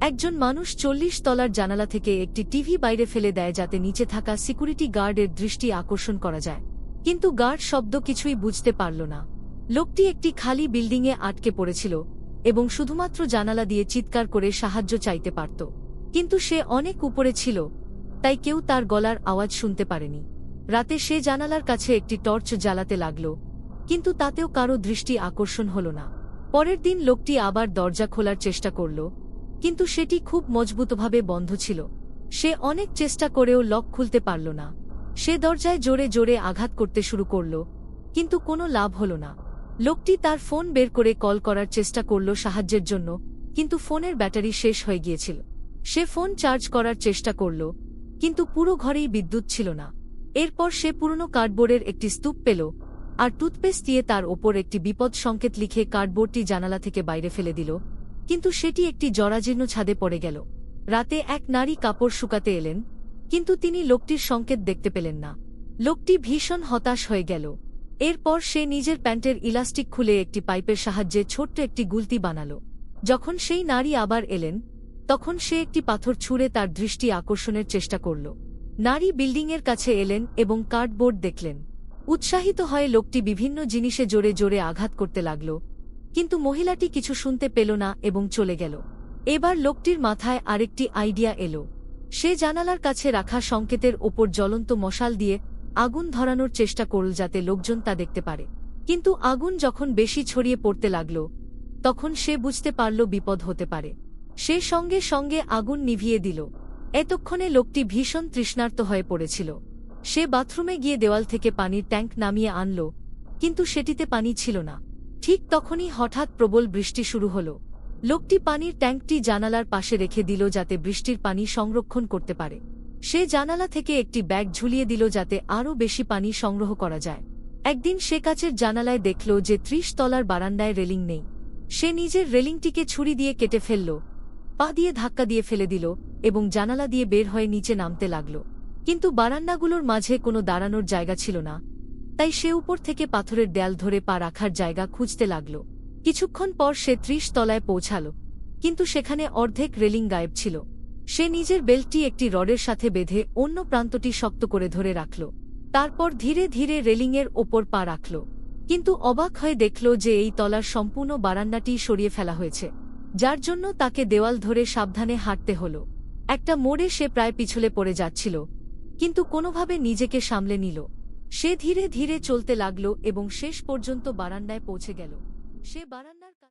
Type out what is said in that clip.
একজন মানুষ চল্লিশ তলার জানালা থেকে একটি টিভি বাইরে ফেলে দেয় যাতে নিচে থাকা সিকিউরিটি গার্ডের দৃষ্টি আকর্ষণ করা যায়। কিন্তু গার্ড শব্দ কিছুই বুঝতে পারল না। লোকটি একটি খালি বিল্ডিংয়ে আটকে পড়েছিল এবং শুধুমাত্র জানালা দিয়ে চিৎকার করে সাহায্য চাইতে পারত। কিন্তু সে অনেক উপরে ছিল, তাই কেউ তার গলার আওয়াজ শুনতে পারেনি। রাতে সে জানালার কাছে একটি টর্চ জ্বালাতে লাগল, কিন্তু তাতেও কারও দৃষ্টি আকর্ষণ হল না। পরের দিন লোকটি আবার দরজা খোলার চেষ্টা করল কিন্তু সেটি খুব মজবুতভাবে বন্ধ ছিল। সে অনেক চেষ্টা করেও লক খুলতে পারল না। সে দরজায় জোরে জোরে আঘাত করতে শুরু করল, কিন্তু কোনো লাভ হল না। লোকটি তার ফোন বের করে কল করার চেষ্টা করল সাহায্যের জন্য, কিন্তু ফোনের ব্যাটারি শেষ হয়ে গিয়েছিল। সে ফোন চার্জ করার চেষ্টা করল, কিন্তু পুরো ঘরেই বিদ্যুৎ ছিল না। এরপর সে পুরনো কার্ডবোর্ডের একটি স্তূপ পেল, আর টুথপেস্ট দিয়ে তার ওপর একটি বিপদ সংকেত লিখে কার্ডবোর্ডটি জানালা থেকে বাইরে ফেলে দিল। কিন্তু সেটি একটি জরাজীর্ণ ছাদে পড়ে গেল। রাতে এক নারী কাপড় শুকাতে এলেন, কিন্তু তিনি লোকটির সংকেত দেখতে পেলেন না। লোকটি ভীষণ হতাশ হয়ে গেল। এরপর সে নিজের প্যান্টের ইলাস্টিক খুলে একটি পাইপের সাহায্যে ছোট্ট একটি গুলতি বানাল। যখন সেই নারী আবার এলেন, তখন সে একটি পাথর ছুঁড়ে তার দৃষ্টি আকর্ষণের চেষ্টা করল। নারী বিল্ডিংয়ের কাছে এলেন এবং কার্ডবোর্ড দেখলেন। উৎসাহিত হয়ে লোকটি বিভিন্ন জিনিসে জোরে জোরে আঘাত করতে লাগল। কিন্তু মহিলাটি কিছু শুনতে পেল না এবং চলে গেল। এবার লোকটির মাথায় আরেকটি আইডিয়া এলো। সে জানালার কাছে রাখা সংকেতের ওপর জ্বলন্ত মশাল দিয়ে আগুন ধরানোর চেষ্টা করল যাতে লোকজন তা দেখতে পারে। কিন্তু আগুন যখন বেশি ছড়িয়ে পড়তে লাগল, তখন সে বুঝতে পারল বিপদ হতে পারে। সে সঙ্গে সঙ্গে আগুন নিভিয়ে দিল। এতক্ষণে লোকটি ভীষণ তৃষ্ণার্ত হয়ে পড়েছিল। সে বাথরুমে গিয়ে দেওয়াল থেকে পানির ট্যাঙ্ক নামিয়ে আনল, কিন্তু সেটিতে পানি ছিল না। ঠিক তখনই হঠাৎ প্রবল বৃষ্টি শুরু হল। লোকটি পানির ট্যাঙ্কটি জানালার পাশে রেখে দিল যাতে বৃষ্টির পানি সংরক্ষণ করতে পারে। সে জানালা থেকে একটি ব্যাগ ঝুলিয়ে দিল যাতে আরও বেশি পানি সংগ্রহ করা যায়। একদিন সে কাচের জানালায় দেখল যে ত্রিশ তলার বারান্দায় রেলিং নেই। সে নিজের রেলিংটিকে ছুরি দিয়ে কেটে ফেলল, পা দিয়ে ধাক্কা দিয়ে ফেলে দিল এবং জানালা দিয়ে বের হয়ে নিচে নামতে লাগল। কিন্তু বারান্দাগুলোর মাঝে কোনো দাঁড়ানোর জায়গা ছিল না। তাই সে উপর থেকে পাথরের দেয়াল ধরে পা রাখার জায়গা খুঁজতে লাগল। কিছুক্ষণ পর সে ত্রিশ তলায় পৌঁছাল, কিন্তু সেখানে অর্ধেক রেলিং গায়েব ছিল। সে নিজের বেল্টটি একটি রডের সাথে বেঁধে অন্য প্রান্তটি শক্ত করে ধরে রাখল, তারপর ধীরে ধীরে রেলিংয়ের ওপর পা রাখল, কিন্তু অবাক হয়ে দেখল যে এই তলার সম্পূর্ণ বারান্দাটি সরিয়ে ফেলা হয়েছে, যার জন্য তাকে দেওয়াল ধরে সাবধানে হাঁটতে হল। একটা মোড়ে সে প্রায় পিছলে পড়ে যাচ্ছিল, কিন্তু কোনোভাবে নিজেকে সামলে নিল। সে ধীরে ধীরে চলতে লাগল এবং শেষ পর্যন্ত বারান্দায় পৌঁছে গেল। সে বারান্দা